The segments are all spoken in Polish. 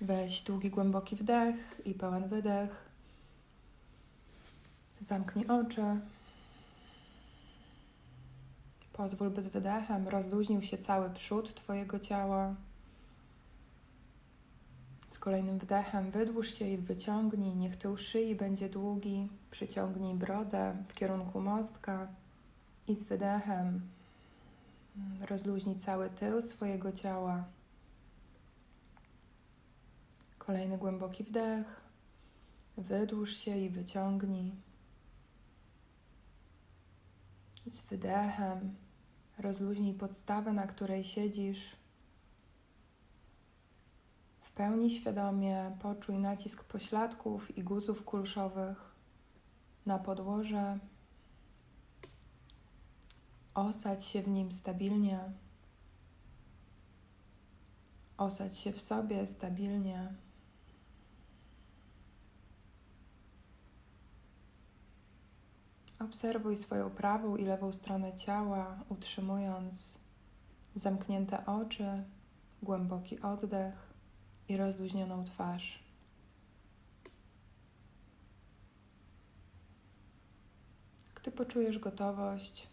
Weź długi, głęboki wdech i pełen wydech. Zamknij oczy. Pozwól, by z wydechem rozluźnił się cały przód Twojego ciała. Z kolejnym wdechem wydłuż się i wyciągnij. Niech tył szyi będzie długi. Przyciągnij brodę w kierunku mostka i z wydechem rozluźnij cały tył swojego ciała. Kolejny głęboki wdech. Wydłuż się i wyciągnij. Z wydechem rozluźnij podstawę, na której siedzisz. W pełni świadomie poczuj nacisk pośladków i guzów kulszowych na podłoże. Osadź się w nim stabilnie. Osadź się w sobie stabilnie. Obserwuj swoją prawą i lewą stronę ciała, utrzymując zamknięte oczy, głęboki oddech i rozluźnioną twarz. Gdy poczujesz gotowość,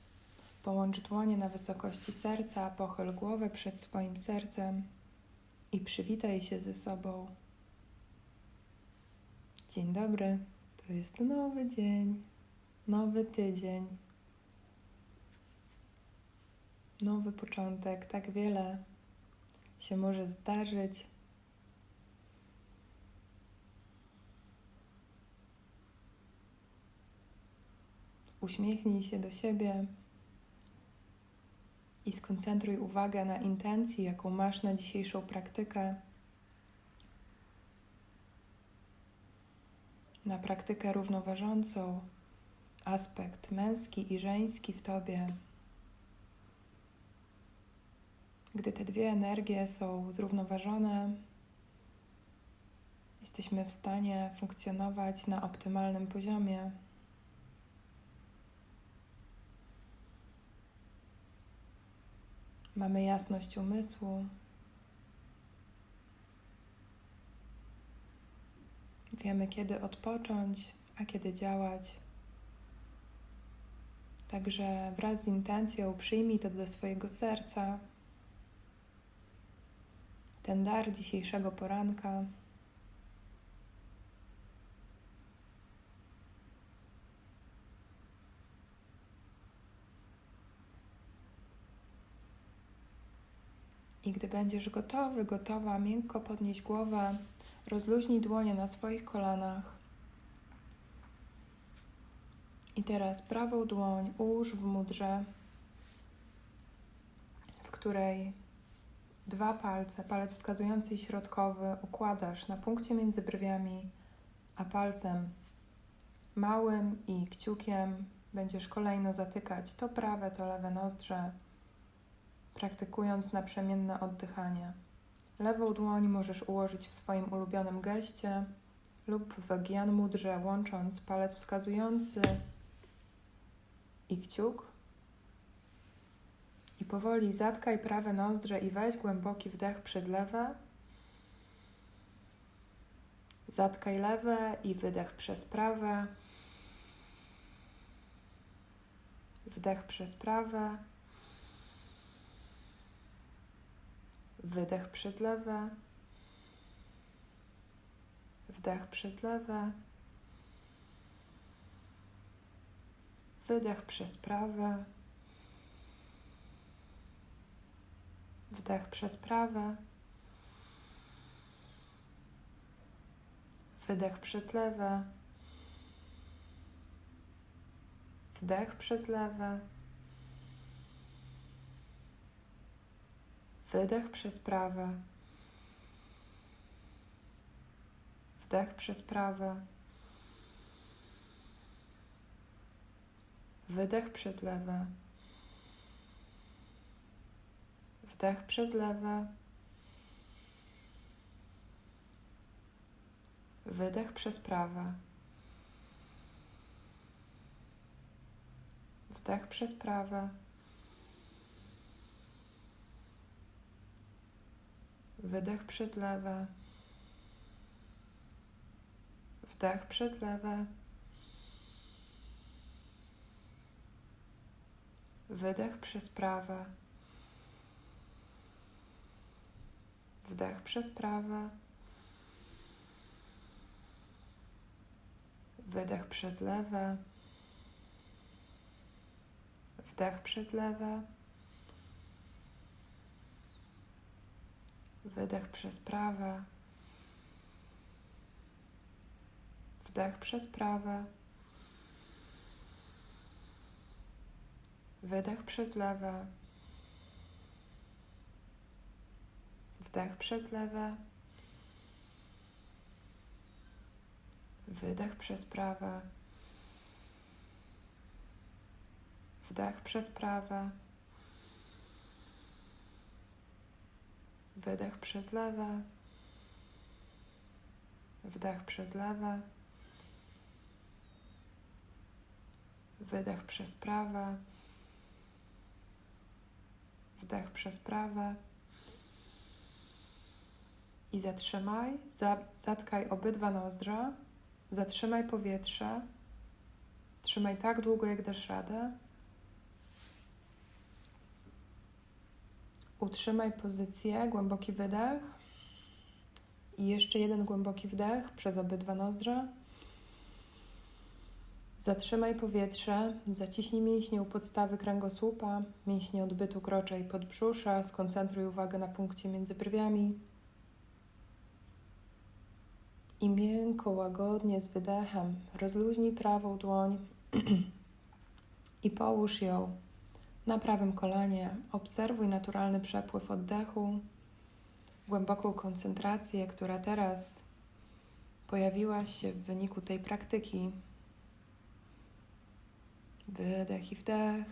połącz dłonie na wysokości serca, pochyl głowę przed swoim sercem i przywitaj się ze sobą. Dzień dobry, to jest nowy dzień nowy tydzień, nowy początek. Tak wiele się może zdarzyć. Uśmiechnij się do siebie i skoncentruj uwagę na intencji, jaką masz na dzisiejszą praktykę. Na praktykę równoważącą, aspekt męski i żeński w tobie. Gdy te dwie energie są zrównoważone, jesteśmy w stanie funkcjonować na optymalnym poziomie. Mamy jasność umysłu. Wiemy, kiedy odpocząć, a kiedy działać. Także wraz z intencją przyjmij to do swojego serca. Ten dar dzisiejszego poranka. I gdy będziesz gotowy, gotowa, miękko podnieść głowę, rozluźnij dłonie na swoich kolanach. I teraz prawą dłoń ułóż w mudrze, w której dwa palce, palec wskazujący i środkowy, układasz na punkcie między brwiami, a palcem małym i kciukiem będziesz kolejno zatykać to prawe, to lewe nozdrze, praktykując naprzemienne oddychanie. Lewą dłoń możesz ułożyć w swoim ulubionym geście lub w Gyan Mudrze, łącząc palec wskazujący i kciuk. I powoli zatkaj prawe nozdrze i weź głęboki wdech przez lewe. Zatkaj lewe i wydech przez prawe. Wdech przez prawe. Wydech przez lewe. Wdech przez lewe. Wydech przez prawe. Wdech przez prawe. Wydech przez lewe. Wdech przez lewe. Wydech przez prawe. Wdech przez prawe. Wydech przez lewe. Wdech przez lewe. Wydech przez prawe. Wdech przez prawe. Wydech przez lewe. Wdech przez lewe. Wydech przez prawe. Wdech przez prawe. Wydech przez lewe. Wdech przez lewe. Wydech przez prawe. Wdech przez prawe. Wydech przez lewe. Wdech przez lewe. Wydech przez prawe. Wdech przez prawe. Wydech przez lewe. Wdech przez lewe. Wydech przez prawe. Wdech przez prawe. I zatrzymaj, zatkaj obydwa nozdrza, zatrzymaj powietrze, trzymaj tak długo, jak dasz radę. Utrzymaj pozycję, głęboki wydech i jeszcze jeden głęboki wdech przez obydwa nozdrza. Zatrzymaj powietrze, zaciśnij mięśnie u podstawy kręgosłupa, mięśnie odbytu krocza i podbrzusza, skoncentruj uwagę na punkcie między brwiami. I miękko, łagodnie z wydechem rozluźnij prawą dłoń i połóż ją na prawym kolanie. Obserwuj naturalny przepływ oddechu, głęboką koncentrację, która teraz pojawiła się w wyniku tej praktyki. Wydech i wdech.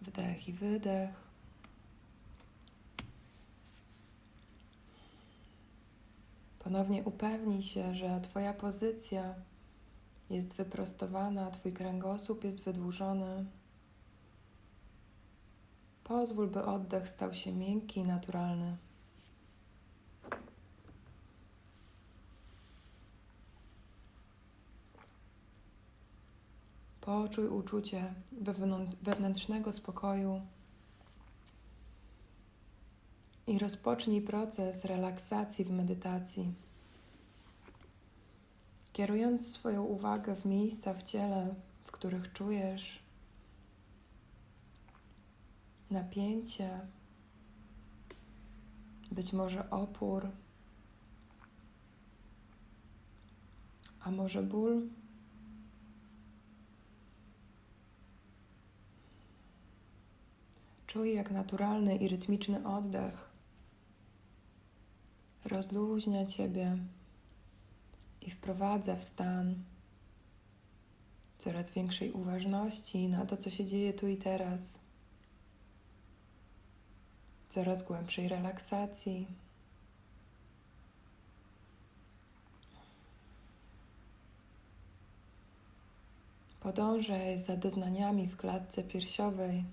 Wdech i wydech. Ponownie upewnij się, że Twoja pozycja jest wyprostowana, Twój kręgosłup jest wydłużony. Pozwól, by oddech stał się miękki i naturalny. Poczuj uczucie wewnętrznego spokoju i rozpocznij proces relaksacji w medytacji. Kierując swoją uwagę w miejsca w ciele, w których czujesz napięcie, być może opór, a może ból. Czuj, jak naturalny i rytmiczny oddech. Rozluźnia Ciebie i wprowadza w stan coraz większej uważności na to, co się dzieje tu i teraz, coraz głębszej relaksacji. Podążaj za doznaniami w klatce piersiowej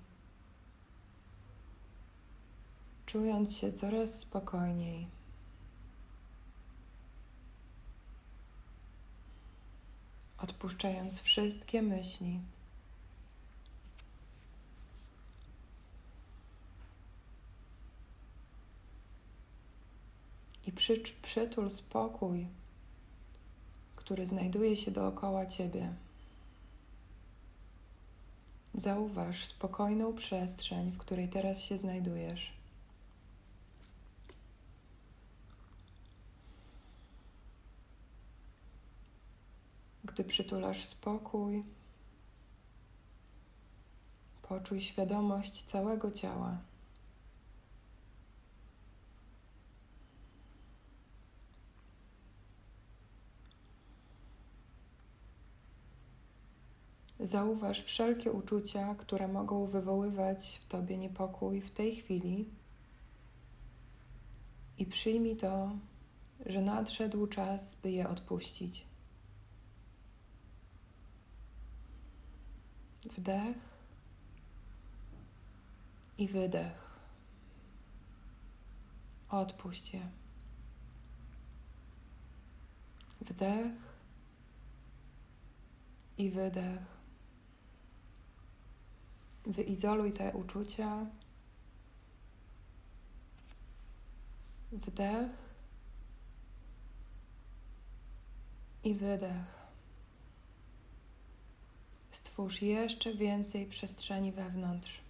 czując się coraz spokojniej. Odpuszczając wszystkie myśli. I przy, przytul spokój, który znajduje się dookoła ciebie. Zauważ spokojną przestrzeń, w której teraz się znajdujesz. Gdy przytulasz spokój, poczuj świadomość całego ciała. Zauważ wszelkie uczucia, które mogą wywoływać w tobie niepokój w tej chwili i przyjmij to, że nadszedł czas, by je odpuścić. Wdech i wydech. Odpuść je. Wdech i wydech. Wyizoluj te uczucia. Wdech i wydech. Stwórz jeszcze więcej przestrzeni wewnątrz.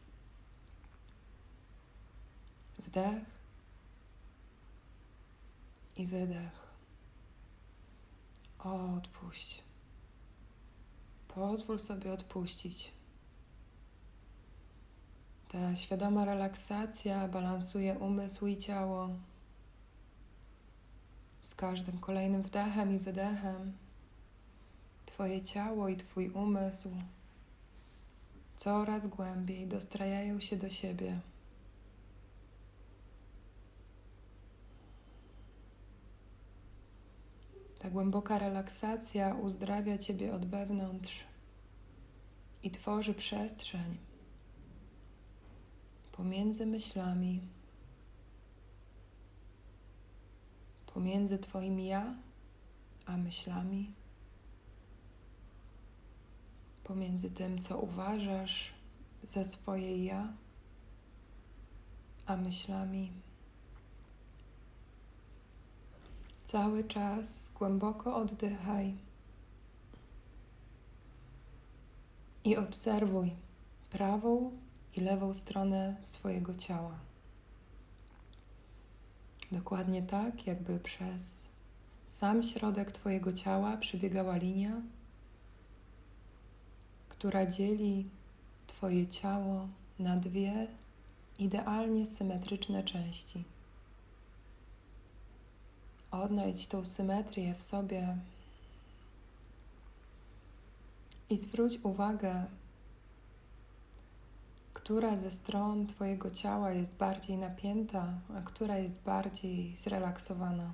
Wdech i wydech. Odpuść. Pozwól sobie odpuścić. Ta świadoma relaksacja balansuje umysł i ciało. Z każdym kolejnym wdechem i wydechem Twoje ciało i Twój umysł coraz głębiej dostrajają się do siebie. Ta głęboka relaksacja uzdrawia Ciebie od wewnątrz i tworzy przestrzeń pomiędzy myślami, pomiędzy Twoim ja a myślami, pomiędzy tym, co uważasz za swoje ja, a myślami. Cały czas głęboko oddychaj i obserwuj prawą i lewą stronę swojego ciała. Dokładnie tak, jakby przez sam środek Twojego ciała przebiegała linia, która dzieli Twoje ciało na dwie idealnie symetryczne części. Odnajdź tą symetrię w sobie i zwróć uwagę, która ze stron Twojego ciała jest bardziej napięta, a która jest bardziej zrelaksowana.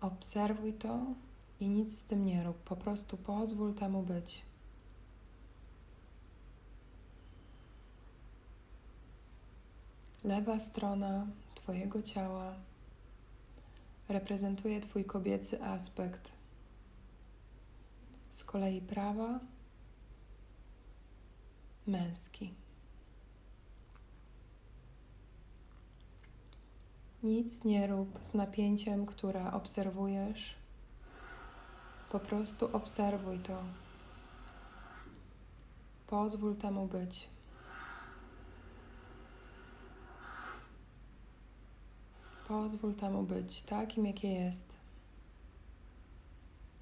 Obserwuj to i nic z tym nie rób, po prostu pozwól temu być. Lewa strona Twojego ciała reprezentuje Twój kobiecy aspekt. Z kolei prawa męski. Nic nie rób z napięciem, które obserwujesz. Po prostu obserwuj to. Pozwól temu być. Pozwól temu być takim, jakie jest.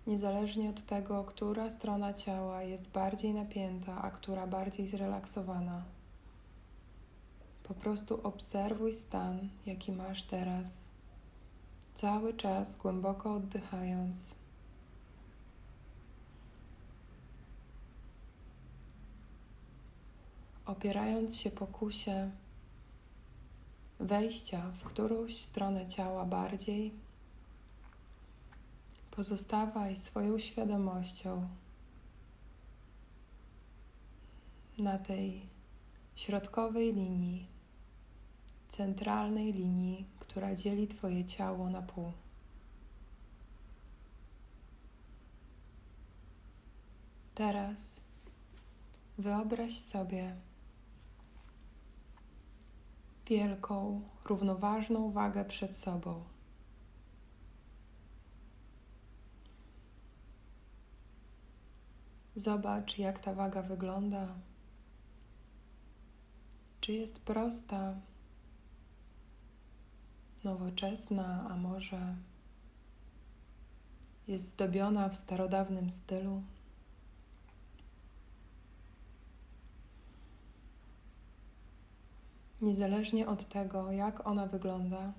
Niezależnie od tego, która strona ciała jest bardziej napięta, a która bardziej zrelaksowana. Po prostu obserwuj stan, jaki masz teraz, cały czas głęboko oddychając. Opierając się pokusie wejścia w którąś stronę ciała bardziej, pozostawaj swoją świadomością na tej środkowej linii, centralnej linii, która dzieli Twoje ciało na pół. Teraz wyobraź sobie, wielką, równoważną wagę przed sobą. Zobacz, jak ta waga wygląda. Czy jest prosta, nowoczesna, a może jest zdobiona w starodawnym stylu? Niezależnie od tego, jak ona wygląda,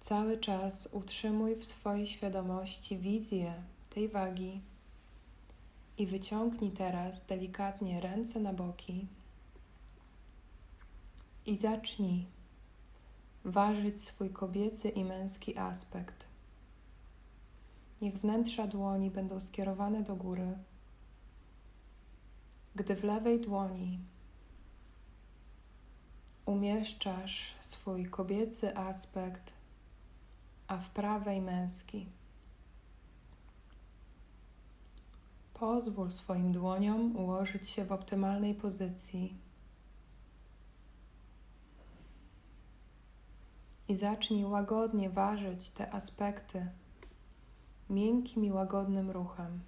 cały czas utrzymuj w swojej świadomości wizję tej wagi i wyciągnij teraz delikatnie ręce na boki i zacznij ważyć swój kobiecy i męski aspekt. Niech wnętrza dłoni będą skierowane do góry gdy w lewej dłoni umieszczasz swój kobiecy aspekt, a w prawej męski. Pozwól swoim dłoniom ułożyć się w optymalnej pozycji. I zacznij łagodnie ważyć te aspekty miękkim i łagodnym ruchem.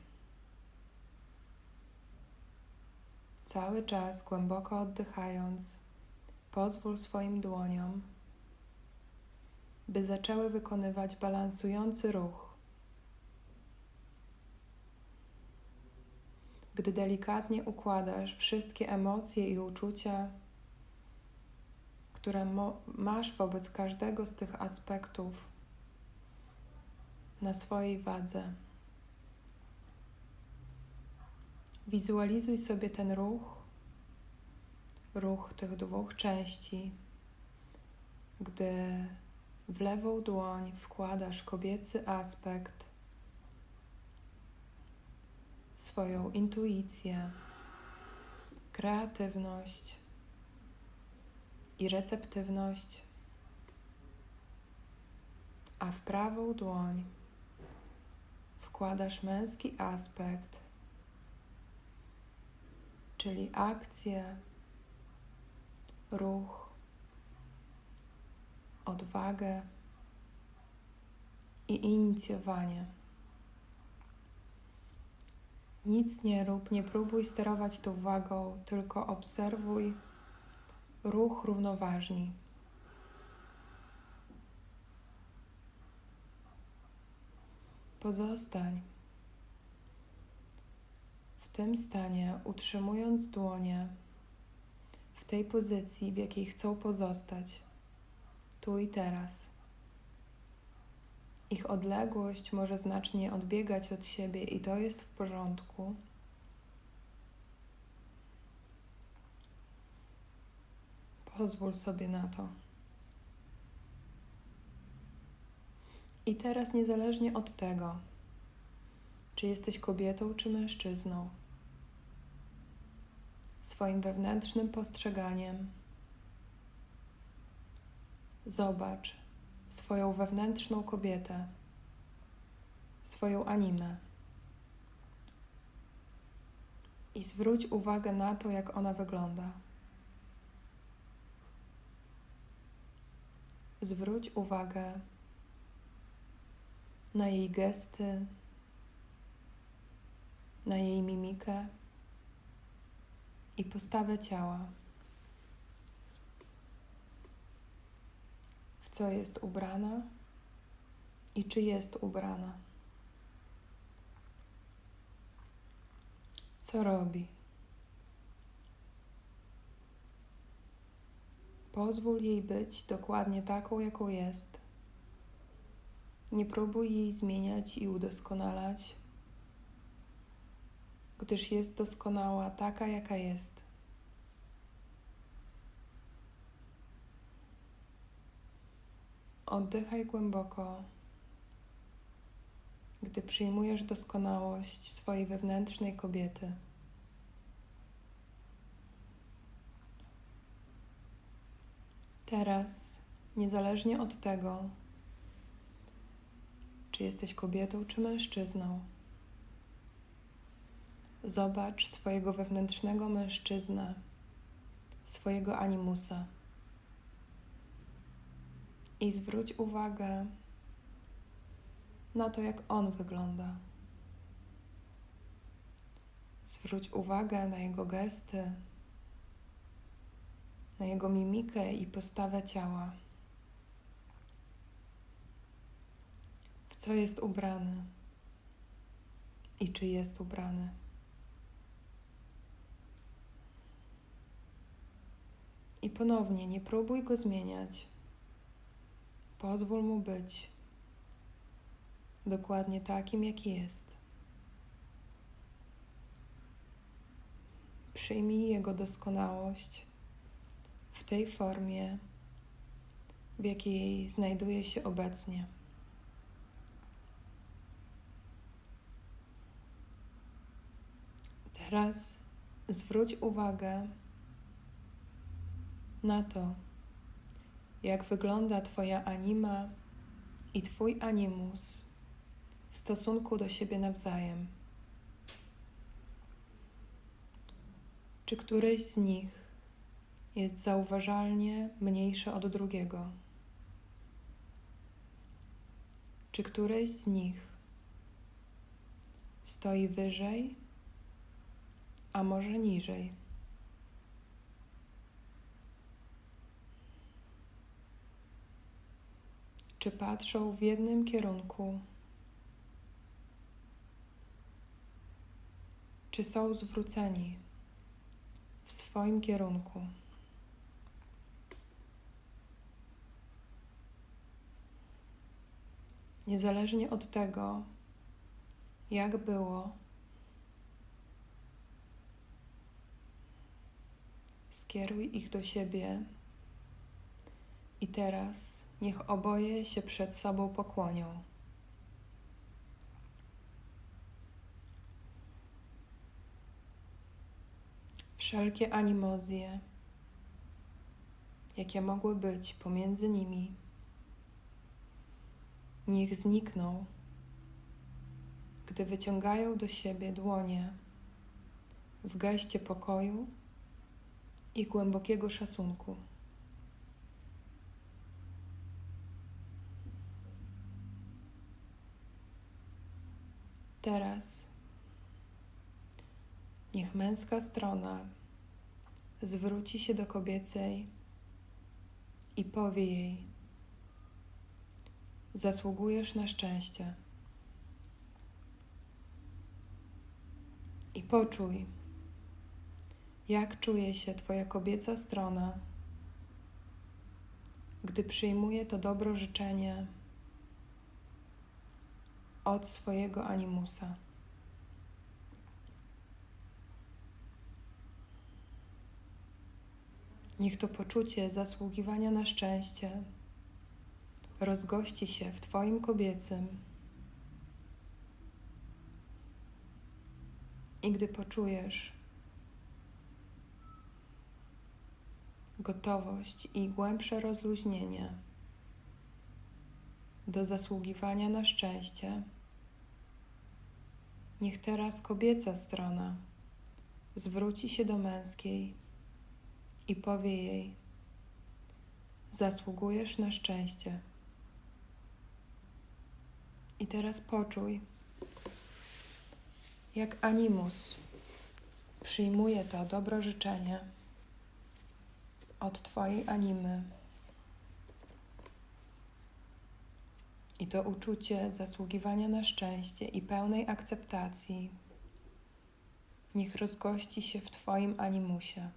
Cały czas głęboko oddychając, pozwól swoim dłoniom, by zaczęły wykonywać balansujący ruch. Gdy delikatnie układasz wszystkie emocje i uczucia, które masz wobec każdego z tych aspektów na swojej wadze. Wizualizuj sobie ten ruch, ruch tych dwóch części, gdy w lewą dłoń wkładasz kobiecy aspekt, swoją intuicję, kreatywność i receptywność, a w prawą dłoń wkładasz męski aspekt, czyli akcję, ruch, odwagę i inicjowanie. Nic nie rób, nie próbuj sterować tą uwagą, tylko obserwuj ruch równoważni. Pozostań tym stanie, utrzymując dłonie w tej pozycji, w jakiej chcą pozostać, tu i teraz. Ich odległość może znacznie odbiegać od siebie, i to jest w porządku. Pozwól sobie na to. I teraz, niezależnie od tego, czy jesteś kobietą, czy mężczyzną, swoim wewnętrznym postrzeganiem, zobacz swoją wewnętrzną kobietę, swoją animę. I zwróć uwagę na to, jak ona wygląda. Zwróć uwagę na jej gesty, na jej mimikę i postawę ciała. W co jest ubrana i czy jest ubrana. Co robi? Pozwól jej być dokładnie taką, jaką jest. Nie próbuj jej zmieniać i udoskonalać, gdyż jest doskonała taka, jaka jest. Oddychaj głęboko, gdy przyjmujesz doskonałość swojej wewnętrznej kobiety. Teraz, niezależnie od tego, czy jesteś kobietą, czy mężczyzną, zobacz swojego wewnętrznego mężczyznę, swojego animusa i zwróć uwagę na to, jak on wygląda. Zwróć uwagę na jego gesty, na jego mimikę i postawę ciała. W co jest ubrany i czy jest ubrany. I ponownie nie próbuj go zmieniać. Pozwól mu być dokładnie takim, jaki jest. Przyjmij jego doskonałość w tej formie, w jakiej znajduje się obecnie. Teraz zwróć uwagę na to, jak wygląda Twoja anima i Twój animus w stosunku do siebie nawzajem. Czy któryś z nich jest zauważalnie mniejszy od drugiego? Czy któryś z nich stoi wyżej, a może niżej? Czy patrzą w jednym kierunku? Czy są zwróceni w swoim kierunku? Niezależnie od tego, jak było, skieruj ich do siebie i teraz niech oboje się przed sobą pokłonią. Wszelkie animozje, jakie mogły być pomiędzy nimi, niech znikną, gdy wyciągają do siebie dłonie w geście pokoju i głębokiego szacunku. Teraz niech męska strona zwróci się do kobiecej i powie jej: Zasługujesz na szczęście. I poczuj, jak czuje się Twoja kobieca strona, gdy przyjmuje to dobro życzenie od swojego animusa. Niech to poczucie zasługiwania na szczęście rozgości się w Twoim kobiecym. I gdy poczujesz gotowość i głębsze rozluźnienie do zasługiwania na szczęście, niech teraz kobieca strona zwróci się do męskiej i powie jej: Zasługujesz na szczęście. I teraz poczuj, jak animus przyjmuje to dobro życzenie od Twojej animy. I to uczucie zasługiwania na szczęście i pełnej akceptacji niech rozgości się w Twoim animusie.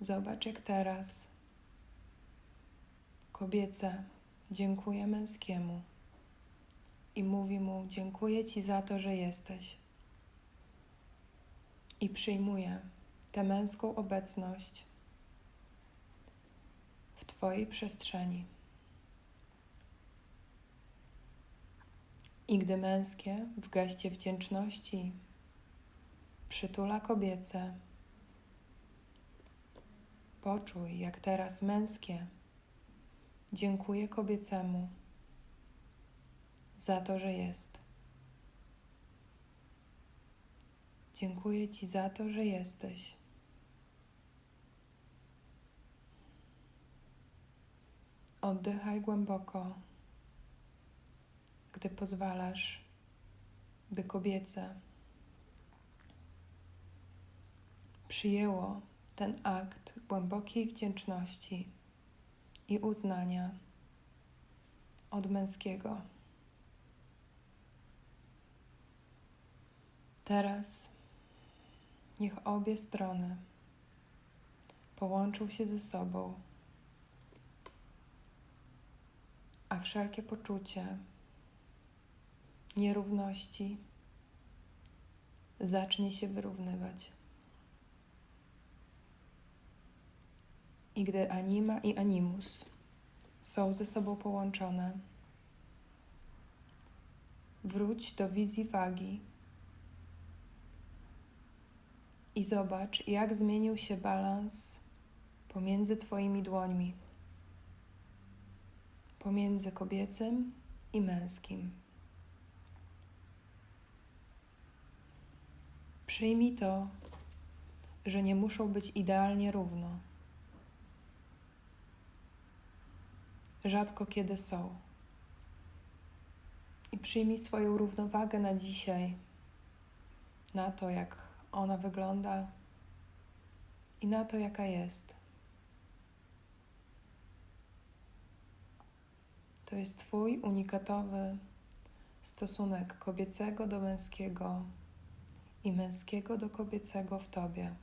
Zobacz, jak teraz kobiece dziękuję męskiemu i mówi mu: Dziękuję Ci za to, że jesteś. I przyjmuję tę męską obecność w Twojej przestrzeni. I gdy męskie w geście wdzięczności przytula kobiece, Poczuj, jak teraz męskie dziękuję kobiecemu za to, że jest. Dziękuję Ci za to, że jesteś. Oddychaj głęboko, gdy pozwalasz, by kobiece przyjęło ten akt głębokiej wdzięczności i uznania od męskiego. Teraz niech obie strony połączą się ze sobą, a wszelkie poczucie nierówności zacznie się wyrównywać. I gdy anima i animus są ze sobą połączone, wróć do wizji wagi i zobacz, jak zmienił się balans pomiędzy Twoimi dłońmi, pomiędzy kobiecym i męskim. Przyjmij to, że nie muszą być idealnie równo. Rzadko kiedy są. I przyjmij swoją równowagę na dzisiaj, na to, jak ona wygląda i na to, jaka jest. To jest Twój unikatowy stosunek kobiecego do męskiego i męskiego do kobiecego w Tobie.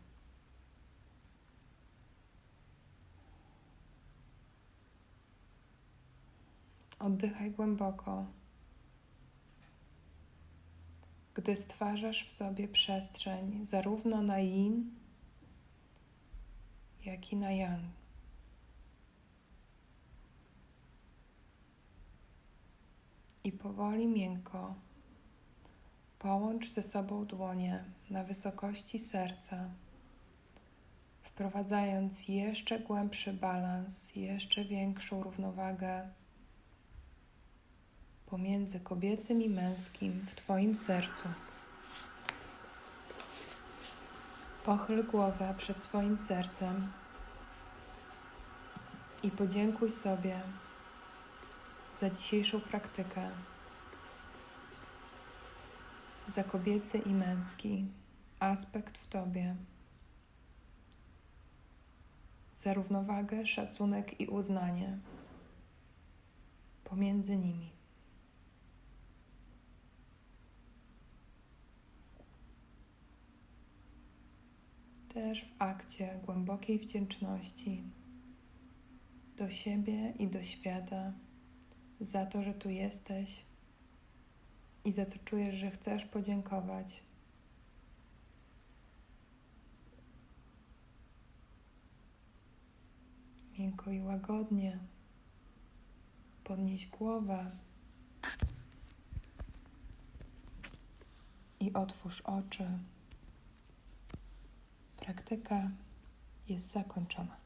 Oddychaj głęboko. Gdy stwarzasz w sobie przestrzeń zarówno na yin, jak i na yang. I powoli, miękko połącz ze sobą dłonie na wysokości serca, wprowadzając jeszcze głębszy balans, jeszcze większą równowagę pomiędzy kobiecym i męskim w Twoim sercu. Pochyl głowę przed swoim sercem i podziękuj sobie za dzisiejszą praktykę, za kobiecy i męski aspekt w Tobie, za równowagę, szacunek i uznanie pomiędzy nimi. Też w akcie głębokiej wdzięczności do siebie i do świata za to, że tu jesteś i za co czujesz, że chcesz podziękować. Miękko i łagodnie podnieś głowę i otwórz oczy. Praktyka jest zakończona.